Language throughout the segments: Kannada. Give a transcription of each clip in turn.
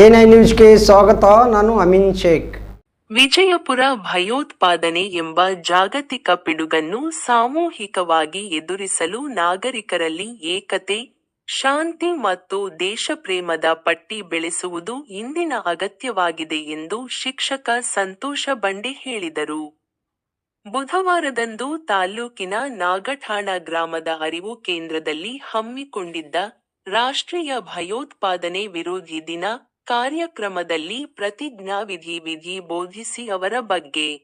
ಎನ್ಐ ನ್ಯೂಸ್ಗೆ ಸ್ವಾಗತ, ನಾನು ಅಮಿನ್ ಶೇಖ್. ವಿಜಯಪುರ ಭಯೋತ್ಪಾದನೆ ಎಂಬ ಜಾಗತಿಕ ಪಿಡುಗನ್ನು ಸಾಮೂಹಿಕವಾಗಿ ಎದುರಿಸಲು ನಾಗರಿಕರಲ್ಲಿ ಏಕತೆ, ಶಾಂತಿ ಮತ್ತು ದೇಶಪ್ರೇಮದ ಪಟ್ಟಿ ಬೆಳೆಸುವುದು ಇಂದಿನ ಅಗತ್ಯವಾಗಿದೆ ಎಂದು ಶಿಕ್ಷಕ ಸಂತೋಷ ಬಂಡೆ ಹೇಳಿದರು. ಬುಧವಾರದಂದು ತಾಲ್ಲೂಕಿನ ನಾಗಠಾಣ ಗ್ರಾಮದ ಅರಿವು ಕೇಂದ್ರದಲ್ಲಿ ಹಮ್ಮಿಕೊಂಡಿದ್ದ ರಾಷ್ಟ್ರೀಯ ಭಯೋತ್ಪಾದನೆ ವಿರೋಧಿ ದಿನ ಕಾರ್ಯಕ್ರಮದಲ್ಲಿ ಪ್ರತಿಜ್ಞಾವಿಧಿ ವಿಧಿ ಬೋಧಿಸಿ ಅವರ ಬಗ್ಗೆ.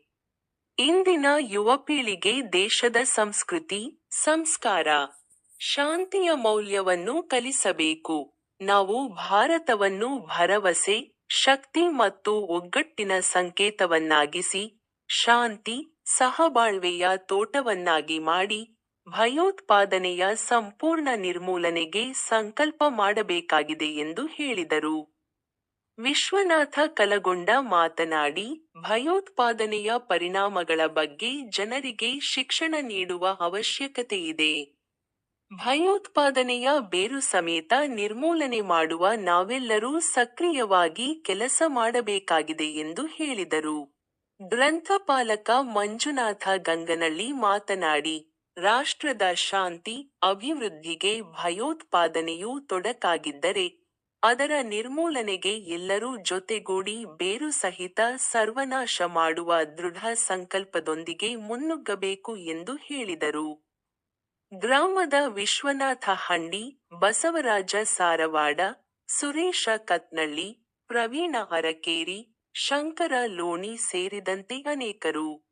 ಇಂದಿನ ಯುವ ಪೀಳಿಗೆ ದೇಶದ ಸಂಸ್ಕೃತಿ, ಸಂಸ್ಕಾರ, ಶಾಂತಿಯ ಮೌಲ್ಯವನ್ನು ಕಲಿಸಬೇಕು. ನಾವು ಭಾರತವನ್ನು ಭರವಸೆ, ಶಕ್ತಿ ಮತ್ತು ಒಗ್ಗಟ್ಟಿನ ಸಂಕೇತವನ್ನಾಗಿಸಿ, ಶಾಂತಿ, ಸಹಬಾಳ್ವೆಯ ತೋಟವನ್ನಾಗಿ ಮಾಡಿ, ಭಯೋತ್ಪಾದನೆಯ ಸಂಪೂರ್ಣ ನಿರ್ಮೂಲನೆಗೆ ಸಂಕಲ್ಪ ಮಾಡಬೇಕಾಗಿದೆ ಎಂದು ಹೇಳಿದರು. ವಿಶ್ವನಾಥ ಕಲಗೊಂಡ ಮಾತನಾಡಿ, ಭಯೋತ್ಪಾದನೆಯ ಪರಿಣಾಮಗಳ ಬಗ್ಗೆ ಜನರಿಗೆ ಶಿಕ್ಷಣ ನೀಡುವ ಅವಶ್ಯಕತೆಯಿದೆ ಭಯೋತ್ಪಾದನೆಯ ಬೇರು ಸಮೇತ ನಿರ್ಮೂಲನೆ ಮಾಡುವ ನಾವೆಲ್ಲರೂ ಸಕ್ರಿಯವಾಗಿ ಕೆಲಸ ಮಾಡಬೇಕಾಗಿದೆ ಎಂದು ಹೇಳಿದರು. ಗ್ರಂಥಪಾಲಕ ಮಂಜುನಾಥ ಗಂಗನಳ್ಳಿ ಮಾತನಾಡಿ, ರಾಷ್ಟ್ರದ ಶಾಂತಿ, ಅಭಿವೃದ್ಧಿಗೆ ಭಯೋತ್ಪಾದನೆಯು ತೊಡಕಾಗಿದ್ದರೆ ಅದರ ನಿರ್ಮೂಲನೆಗೆ ಎಲ್ಲರೂ ಜೊತೆಗೂಡಿ ಬೇರು ಸಹಿತ ಸರ್ವನಾಶ ಮಾಡುವ ದೃಢ ಸಂಕಲ್ಪದೊಂದಿಗೆ ಮುನ್ನುಗ್ಗಬೇಕು ಎಂದು ಹೇಳಿದರು. ಗ್ರಾಮದ ವಿಶ್ವನಾಥ ಹಂಡಿ, ಬಸವರಾಜ ಸಾರವಾಡ, ಸುರೇಶ ಕತ್ನಳ್ಳಿ, ಪ್ರವೀಣ ಹರಕೇರಿ ಶಂಕರ ಲೋಣಿ ಸೇರಿದಂತೆ ಅನೇಕರು.